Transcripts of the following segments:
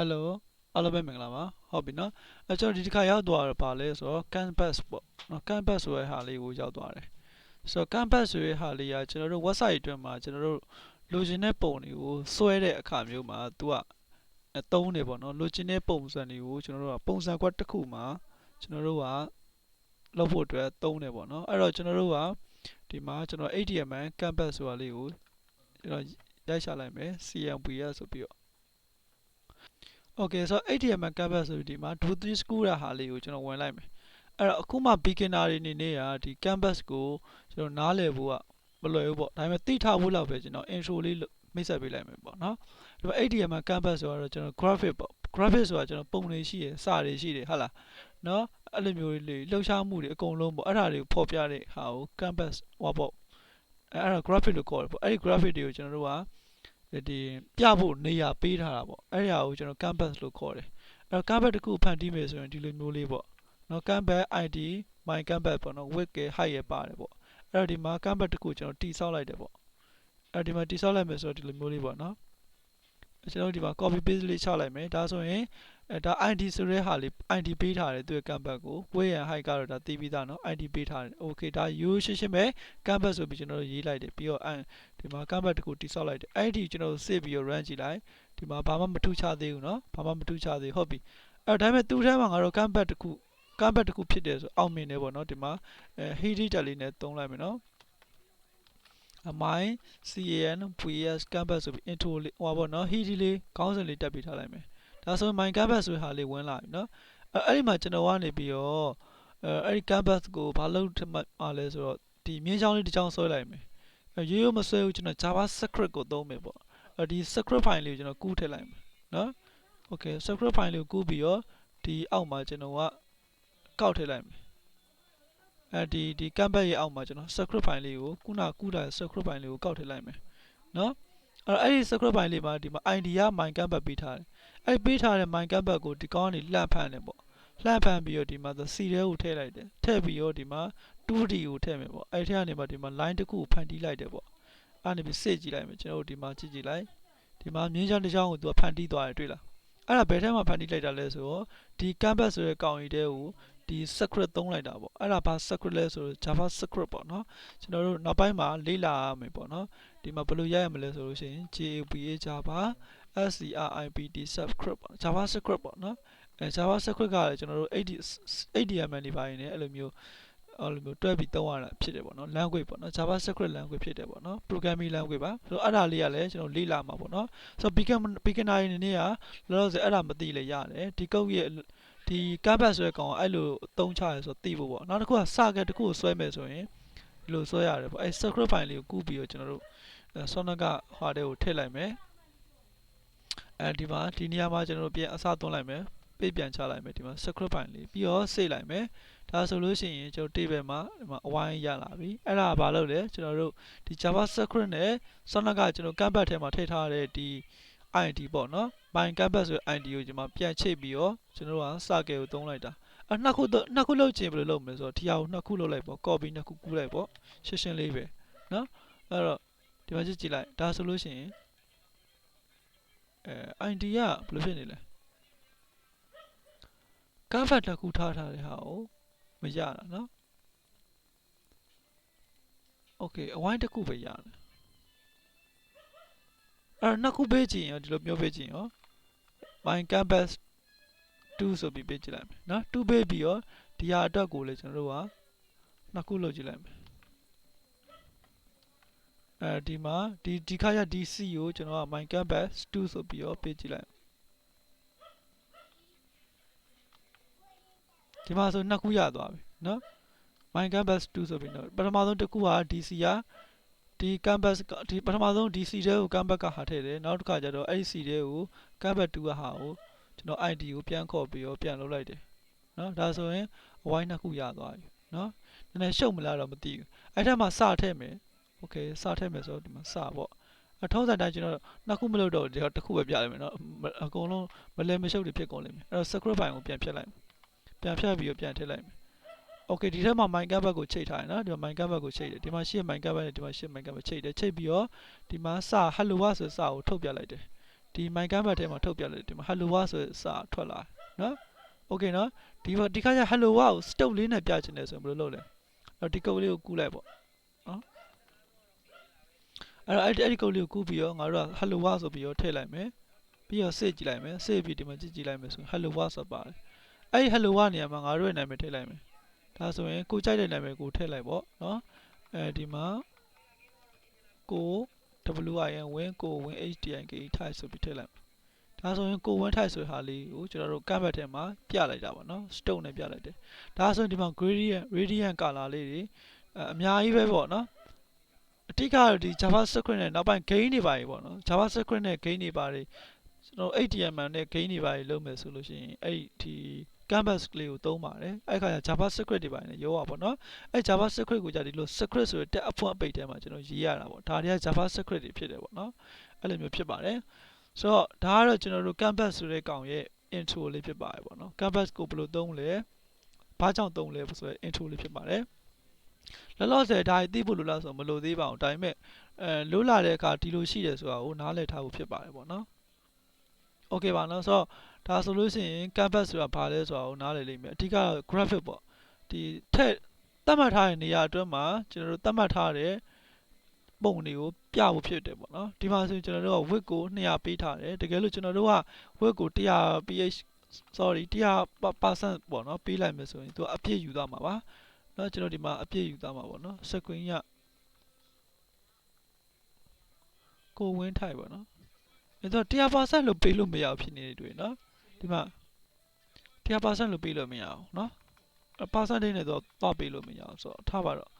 Hello အားလုံးပဲမင်္ဂလာပါဟုတ်ပြီနော်အဲကျွန်တော်ဒီတစ်ခါရောက်သွားတော့ဗာလဲဆိုတော့ canvas ပေါ့နော် canvas ဆိုတဲ့ဟာလေးကိုရောက်သွားတယ်ဆိုတော့ canvas ဆိုတဲ့ဟာလေးကကျွန်တော်တို့ website အတွင်းမှာကျွန်တော်တို့လိုချင်တဲ့ပုံတွေကိုစွဲတဲ့အခါမျိုးမှာ तू ကအသုံးနေပေါ့နော်လိုချင်တဲ့ပုံစံတွေကိုကျွန်တော်တို့ကပုံစံကွက်တစ်ခုမှာကျွန်တော်တို့ကလုပ်ဖို့အတွက်သုံးနေပေါ့နော်အဲ့တော့ကျွန်တော်တို့ကဒီမှာကျွန်တော် HTML canvas ဆိုတာလေးကိုကျွန်တော်ရိုက်ရှာလိုက်မယ် CMVS ဆိုပြီးတော့ Okay ဆိုတော့ HTML canvas ဆိုပြီးဒီမှာ do this school ရဟာလေးကိုကျွန်တော်ဝင်လိုက်မယ်အဲ့တော့အခုမှ beginner တွေအနေနဲ့ကဒီ canvas ကိုကျွန်တော်နားလည်ဖို့ကမလွယ်ဘူးပေါ့ဒါပေမဲ့သိထားဖို့လောက်ပဲကျွန်တော် intro လေးမိတ်ဆက်ပေးလိုက်မယ်ပေါ့နော်ဒီမှာ HTML canvas ဆိုတော့ကျွန်တော် graphic ပေါ့ graphic ဆိုတာကျွန်တော်ပုံတွေရှိရယ်စာတွေရှိတယ်ဟုတ်လားနော်အဲ့လိုမျိုးလေးလှုပ်ရှားမှုတွေအကုန်လုံးပေါ့အဲ့ဒါတွေကိုဖော်ပြတဲ့ဟာကို canvas ဟောပေါ့အဲ့ဒါ graphic လို့ခေါ်တယ်ပေါ့အဲ့ဒီ graphic တွေကိုကျွန်တော်တို့က ဒီပြဖို့နေရာပေးထားတာပေါ့အဲ့ဒီဟာကိုကျွန်တော် canvas လို့ခေါ်တယ်အဲ့တော့ canvas တစ်ခုဖန်တီးမယ်ဆိုရင်ဒီလိုမျိုးလေးပေါ့နော် canvas id my canvas ပေါ့နော် width က height ရပါတယ်ပေါ့အဲ့တော့ဒီမှာ canvas တစ်ခုကျွန်တော်တိဆောက်လိုက်တယ်ပေါ့အဲ့ဒီမှာတိဆောက်လိုက်မယ်ဆိုတော့ဒီလိုမျိုးလေးပေါ့နော်ကျွန်တော်ဒီမှာ copy paste လေးချလိုက်မယ်ဒါဆိုရင် အဲဒါ ID ဆိုတဲ့ဟာလေး ID ပေးထားတယ်သူရဲ့ canvas ကို width and height ကတော့ဒါသိပြီးသားเนาะ ID ပေးထားတယ် okay ဒါရိုးရှင်းရှင်းပဲ canvas ဆိုပြီးကျွန်တော်တို့ရေးလိုက်တယ်ပြီးတော့ဒီမှာ canvas တခုတိဆောက်လိုက်တယ်အဲ့ဒီကျွန်တော်တို့ save ပြီးတော့ run ကြည့်လိုက်ဒီမှာဘာမှမထူးခြားသေးဘူးเนาะဘာမှမထူးခြားသေးဟုတ်ပြီအဲ့ဒါပေမဲ့သူ့ထဲမှာငါတို့ canvas တခု canvas တခုဖြစ်တယ်ဆိုအောင်မြင်တယ်ပေါ့เนาะဒီမှာအဲ header တက်လေးနဲ့သုံးလိုက်မယ်เนาะ my can vs canvas ဆိုပြီး intro လေးဟောပါတော့ header လေးခေါင်းစဉ်လေးတက်ပြီးထားလိုက်မယ် ဒါဆို my canvas ဆိုတဲ့ဟာလေးဝင်လာပြီเนาะအဲ့ဒီမှာကျွန်တော်ကနေပြီးတော့အဲအဲ့ဒီ canvas ကိုဘာလို့ထမှအားလဲဆိုတော့ဒီမြင်းချောင်းလေးတစ်ချောင်းဆွဲလိုက်မယ်ရိုးရိုးမဆွဲဘူးကျွန်တော် javascript ကိုသုံးမယ်ပေါ့ဒီ script file လေးကိုကျွန်တော်ကူးထည့်လိုက်မယ်เนาะ okay script file လေးကိုကူးပြီးတော့ဒီအောက်မှာကျွန်တော်ကကောက်ထည့်လိုက်မယ်အဲဒီဒီ canvas ရဲ့အောက်မှာကျွန်တော် script file လေးကိုခုနကူးလာတဲ့ script file လေးကိုကောက်ထည့်လိုက်မယ်เนาะအဲ့တော့အဲ့ဒီ script file လေးမှာဒီမှာ id က my canvas ပေးထားတယ် အဲ့ပေးထားတဲ့ my canvas ကိုဒီကောင်းကနေလှမ်းဖမ်းတယ်ပေါ့လှမ်းဖမ်းပြီးတော့ဒီမှာ C ထဲကိုထည့်လိုက်တယ်ထည့်ပြီးတော့ဒီမှာ 2D ကိုထည့်မယ်ပေါ့အဲ့ထက်ကနေမှဒီမှာ line တစ်ခုကိုဖန်တီးလိုက်တယ်ပေါ့အဲ့နေပြီးစစ်ကြည့်လိုက်မယ်ကျွန်တော်တို့ဒီမှာကြည့်ကြည့်လိုက်ဒီမှာမြင်းချောင်းတစ်ချောင်းကိုသူကဖန်တီးသွားတယ်တွေ့လားအဲ့ဒါဘယ်ထဲမှာဖန်တီးလိုက်တာလဲဆိုတော့ဒီ canvas ဆိုတဲ့ကောင်ကြီးတဲကိုဒီ script သုံးလိုက်တာပေါ့အဲ့ဒါဘာ script လဲဆိုတော့ java script ပေါ့နော်ကျွန်တော်တို့နောက်ပိုင်းမှာလေ့လာရမယ်ပေါ့နော် ဒီမှာဘယ်လိုရရမလဲဆိုလို့ရှိရင် java java script script ပေါ့ java script ပေါ့နော်အဲ java script ကလည်းကျွန်တော်တို့ HTML တွေပါနေတယ်အဲ့လိုမျိုးအဲ့လိုမျိုးတွဲပြီးသုံးရတာဖြစ်တယ်ပေါ့နော် language ပေါ့နော် java script language ဖြစ်တယ်ပေါ့နော် programming language ပါဆိုတော့အဲ့ဒါလေးကလည်းကျွန်တော်လေ့လာမှာပေါ့နော်ဆိုတော့ beginner beginner တွေအနေနဲ့ကလောလောဆယ်အဲ့ဒါမသိလဲရတယ်ဒီကုတ်ရဲ့ဒီ canvas ဆိုတဲ့ကောင်ကအဲ့လိုသုံးချရဲဆိုတော့သိဖို့ပေါ့နောက်တစ်ခုက saga တစ်ခုကိုဆွဲမယ်ဆိုရင်ဒီလိုဆွဲရတယ်ပေါ့အဲ့ script file လေးကိုကူးပြီးတော့ကျွန်တော်တို့ sonnet ကဟာတဲ့ကိုထည့်လိုက်မယ်အဲဒီမှာဒီနေရာမှာကျွန်တော်တို့ပြန်အစားသွင်းလိုက်မယ်ပေးပြန်ချလိုက်မယ်ဒီမှာ script file လေးပြီးတော့စိတ်လိုက်မယ်ဒါဆိုလို့ရှိရင်ကျွန်တော် table မှာဒီမှာအဝိုင်းရလာပြီအဲ့ဒါဘာလို့လဲကျွန်တော်တို့ဒီ java script နဲ့ sonnet ကကျွန်တော် canvas ထဲမှာထည့်ထားတဲ့ဒီ id ပေါ့နော် my canvas ဆို id ကိုကျွန်တော်ပြန်ချိတ်ပြီးတော့ကျွန်တော်တို့က circle ကိုသုံးလိုက်တာအနှစ်ခုနှစ်ခုလုပ်ချင်ဘယ်လိုလုပ်မလဲဆိုတော့ဒီဟာကိုနှစ်ခုလုပ်လိုက်ပေါ့ copy နှစ်ခုကူးလိုက်ပေါ့ရှင်းရှင်းလေးပဲနော်အဲ့တော့ ဒီမှာကြည့်ကြည့်လိုက်ဒါဆိုလို့ရှိရင်အဲ ID ကဘယ်လိုဖြစ်နေလဲ canvas တစ်ခုထားထားတဲ့ဟာကိုမရတာเนาะ okay အဝိုင်းတစ်ခုပဲရတယ်အဲ့နှစ်ခုပေးချင်ရောဒီလိုမျိုးပေးချင်ရော my canvas 2ဆိုပြီးပေးကြည့်လိုက်မယ်เนาะ2ပေးပြီးတော့ဒီဟာအတွက်ကိုလည်းကျွန်တော်တို့ကနှစ်ခုလုပ်ကြည့်လိုက်မယ် အဲဒီမှာဒီဒီခါရ DC ကိုကျွန်တော်က my canvas 2ဆိုပြီးတော့ပေးကြည့်လိုက်ဒီမှာဆိုနှစ်ခုရသွားပြီเนาะ my canvas 2ဆိုပြီးတော့ပထမဆုံးတစ်ခုက DC ကဒီ canvas ဒီပထမဆုံး DC တဲကို canvas ကဟာထည့်တယ်နောက်တစ်ခါကျတော့အဲ့ဒီ C တဲကို canvas 2ကဟာကိုကျွန်တော် ID ကိုပြန်ခေါ်ပြီးတော့ပြန်လုပ်လိုက်တယ်เนาะဒါဆိုရင်အဝိုင်းနှစ်ခုရသွားပြီเนาะနည်းနည်းရှုပ်မလားတော့မသိဘူးအဲ့ထက်မှာစထည့်မယ် โอเคစထည့်မယ်ဆိုတော့ဒီမှာစပေါ့အထုံးစံတိုင်းကျွန်တော်နှစ်ခုမလုပ်တော့ဒီတော့တစ်ခုပဲပြလိုက်မယ်เนาะအကုန်လုံးမလဲမရှုပ်တွေဖြစ်ကုန်လိမ့်မယ်အဲ့တော့ script file ကိုပြန်ဖြတ်လိုက်မယ်ပြန်ဖြတ်ပြီးတော့ပြန်ထည့်လိုက်မယ်โอเคဒီထက်မှာ my canvas ကိုချိန်ထားတယ်နော်ဒီမှာ my canvas ကိုချိန်တယ်ဒီမှာရှေ့ my canvas နဲ့ဒီမှာရှေ့ my canvas ချိန်တယ်ချိန်ပြီးတော့ဒီမှာစ hello ဆိုစကိုထုတ်ပြလိုက်တယ် ဒီ my canvas ထဲမှာထုတ်ပြလိုက်ဒီမှာ hello world ဆိုတဲ့စာထွက်လာနော် okay နော်ဒီဘက်ဒီခါကျ hello world ကို stop လေးနဲ့ပြချင်တယ်ဆိုရင်ဘယ်လိုလုပ်လဲအဲ့တော့ဒီကုတ်လေးကိုကူးလိုက်ပေါ့နော်အဲ့ တော့အဲ့ဒီအဲ့ဒီကုတ်လေးကိုကူးပြီးတော့ငါတို့က hello world ဆိုပြီးတော့ထည့်လိုက်မယ်ပြီးတော့ save ကြည့်လိုက်မယ် save ပြီးဒီမှာကြည့်ကြည့်လိုက်မယ်ဆိုရင် hello world ဆိုပါတယ်အဲ့ဒီ hello world နေရာမှာငါတို့ရဲ့နာမည်ထည့်လိုက်မယ်ဒါဆိုရင်ကိုကြိုက်တဲ့နာမည်ကိုထည့်လိုက်ပေါ့နော်အဲဒီမှာကို WIN ဝင်းကိုဝင်း HDIK ထိုက်ဆိုပြီးထည့်လိုက်မယ်ဒါဆိုရင်ကိုဝင်းထိုက်ဆိုတဲ့ဟာလေးကိုကျွန်တော်တို့ကန့်ဘတ်ထဲမှာပြလိုက်တာပေါ့နော် stone နဲ့ပြလိုက်တယ်ဒါဆိုရင်ဒီမှာ gradient radiant color လေးတွေအအများကြီးပဲပေါ့နော် အတိတ်ကတော့ဒီ JavaScript နဲ့နောက်ပိုင်း gain တွေပါကြီးပေါ့နော် JavaScript နဲ့ gain တွေပါတွေကျွန်တော် HTML နဲ့ gain တွေပါတွေလုပ်မယ်ဆိုလို့ရှိရင်အဲ့ဒီ canvas ကလေးကိုသုံးပါတယ်အဲ့ခါကျ JavaScript တွေပါနေရောပါပေါ့နော်အဲ့ JavaScript ကိုじゃဒီလို script ဆိုတဲ့တက်အဖွင့်အပိတ်ထဲမှာကျွန်တော်ရေးရတာပေါ့ဒါတွေက JavaScript တွေဖြစ်တယ်ပေါ့နော်အဲ့လိုမျိုးဖြစ်ပါတယ်ဆိုတော့ဒါကတော့ကျွန်တော်တို့ canvas ဆိုတဲ့ကောင်ရဲ့ intro လေးဖြစ်ပါတယ်ပေါ့နော် canvas ကိုဘယ်လိုသုံးလဲဘာကြောင့်သုံးလဲဆိုတဲ့ intro လေးဖြစ်ပါတယ် လောလောဆယ်ဒါကြီးသိဖို့လိုလားဆိုတော့မလိုသေးပါဘူးဒါပေမဲ့အဲလိုလာတဲ့အခါဒီလိုရှိတယ်ဆိုတာကိုနားလည်ထားဖို့ဖြစ်ပါတယ်ပေါ့နော် okay ပါနော်ဆိုတော့ဒါဆိုလို့ရှိရင် canvas ဆိုတာဘာလဲဆိုတာကိုနားလည်လိမ့်မယ်အဓိကတော့ graphic ပေါ့ဒီထက်သတ်မှတ်ထားတဲ့နေရာအတွင်းမှာကျွန်တော်တို့သတ်မှတ်ထားတဲ့ပုံတွေကိုပြဖို့ဖြစ်တယ်ပေါ့နော်ဒီမှာဆိုရင်ကျွန်တော်တို့က width ကို200ပေးထားတယ်တကယ်လို့ကျွန်တော်တို့က width ကို100 ph sorry 100%ပေါ့နော်ပေးလိုက်မယ်ဆိုရင်သူကအပြည့်ယူသွားမှာပါ နော်ကျွန်တော်ဒီမှာအပြည့်ယူသားမှာပေါ့နော် screen ရကိုဝင်းထိုက်ပေါ့နော်အဲ့တော့100%လို့ပေးလို့မရဘူးဖြစ်နေတယ်တွေ့နော်ဒီမှာ100%လို့ပေးလို့မရအောင်နော် percentage နဲ့တော့သွားပေးလို့မရအောင်ဆိုတော့ထားပါတော့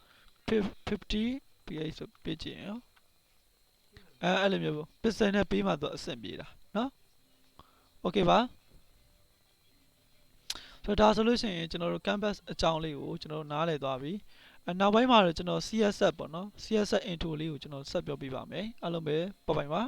50 pH ဆိုပြည့်ကျင်ရောအဲအဲ့လိုမျိုးပေါ့ percent နဲ့ပေးမှတော့အဆင်ပြေတာနော် okay ပါ ဆိုတော့ဒါဆိုလို့ရှိရင်ကျွန်တော်တို့ canvas အကြောင်းလေးကိုကျွန်တော်တို့နားလည်သွားပြီအနောက်ပိုင်းမှာတော့ကျွန်တော် CSS ပေါ့နော် CSS intro လေးကိုကျွန်တော်ဆက်ပြောပြပါမယ်အားလုံးပဲပပိုင်ပါ